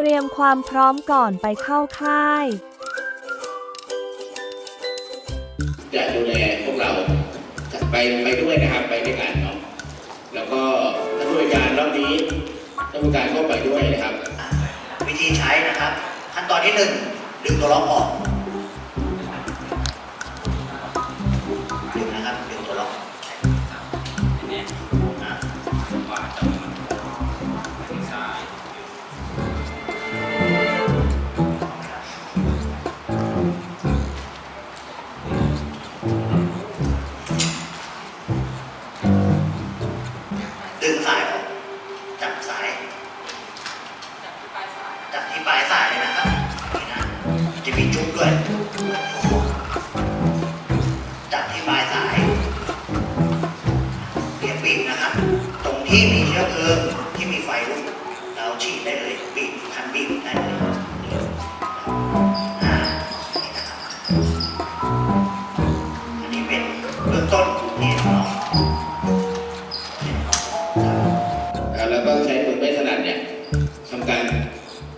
เตรียมความพร้อมก่อนไปเข้าค่าย จะดูแลพวกเราไปไปด้วยนะครับไปด้วยกันเนาะแล้วก็ท่านผู้บริการรอบนี้ท่านผู้การก็ไปด้วยนะครับ วิธีใช้นะครับ ขั้นตอนที่หนึ่งดึงตัวล็อกออก จับที่ปลายสายเลยนะครับนี่นะจะมีจุ๊บด้วยจับที่ปลายสายเรียบบีบนะครับ ตรงที่มีเชื้อเพลิงที่มีไฟลุกเราฉีดได้เลยบีบคันบีบได้เลยอ่านี่นะครับอันนี้เป็นเบื้องต้นนี่น้อง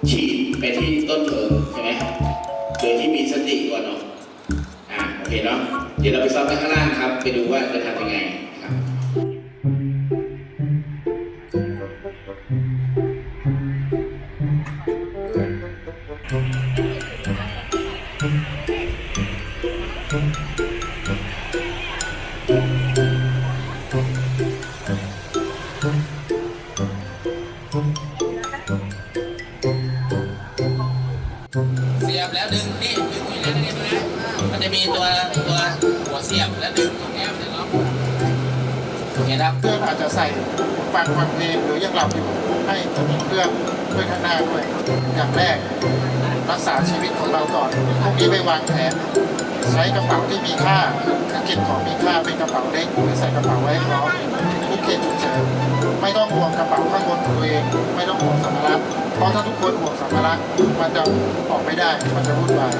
ฉีดไปที่ต้นเพลิงใช่ไหมโดยที่มีสติก่อนเนาะอ่าโอเคเนาะเดี๋ยวเราไปซ้อมกันข้างล่างครับ ไปดูว่าจะทำยังไงนะครับเสียบแล้วดึงนี่ดึงอยู่ในนี้นะมันจะมีตัวตัวหัวเสียบแล้วดึงตรงเนี้ยมันจะล็อกเห็นครับเครื่องอาจจะใส่ฟังฟังเพลงหรือยังหลับอยู่ให้จะมีเครื่องไว้ข้างหน้าด้วยอย่างแรก รักษาชีวิตของเราก่อนพรุ่งนี้ไปวางแผนใช้กระเป๋าที่มีค่าเก็บของมีค่าเป็นกระเป๋าเล็กหรือใส่กระเป๋าไว้พร้อมทุกเหตุฉุกเฉินไม่ต้องห่วงกระเป๋าข้างบนตัวเอง ไม่ต้องห่วงสัมภาระ เพราะถ้าทุกคนห่วงสัมภาระมันจะออกไม่ได้ มันจะวุ่นวาย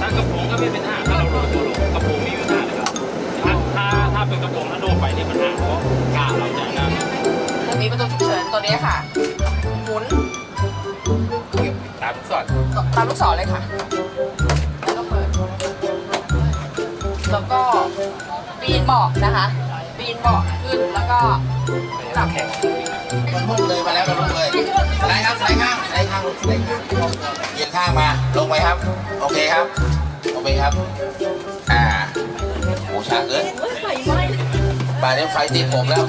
ถ้ากระโปรงก็ไม่เป็นห้าถ้าเราโดนตัวลงกระโปรงไม่มีปัญหาเลยครับถ้าถ้าถ้าเป็นกระโปรงถ้าโดนไปนี่ปัญหาเพราะกาเราจะนั่นมีประตูฉุกเฉิน ตัวนี้ค่ะ หมุนตามลูกศรตามลูกศรเลยค่ะ แล้วก็เปิด แล้วก็ปีนเบาะนะคะ ปีนเบาะขึ้นแล้วก็กลับมันมุ่งเลยมาแล้วก็ลงเลยไหนครับไหนข้างไหนข้างไหนข้างเอียงข้างมา ลงไปครับ โอเคครับโอเคครับ อ่าโอ้ช้าเกินป่านนี้ไฟติดผมแล้ว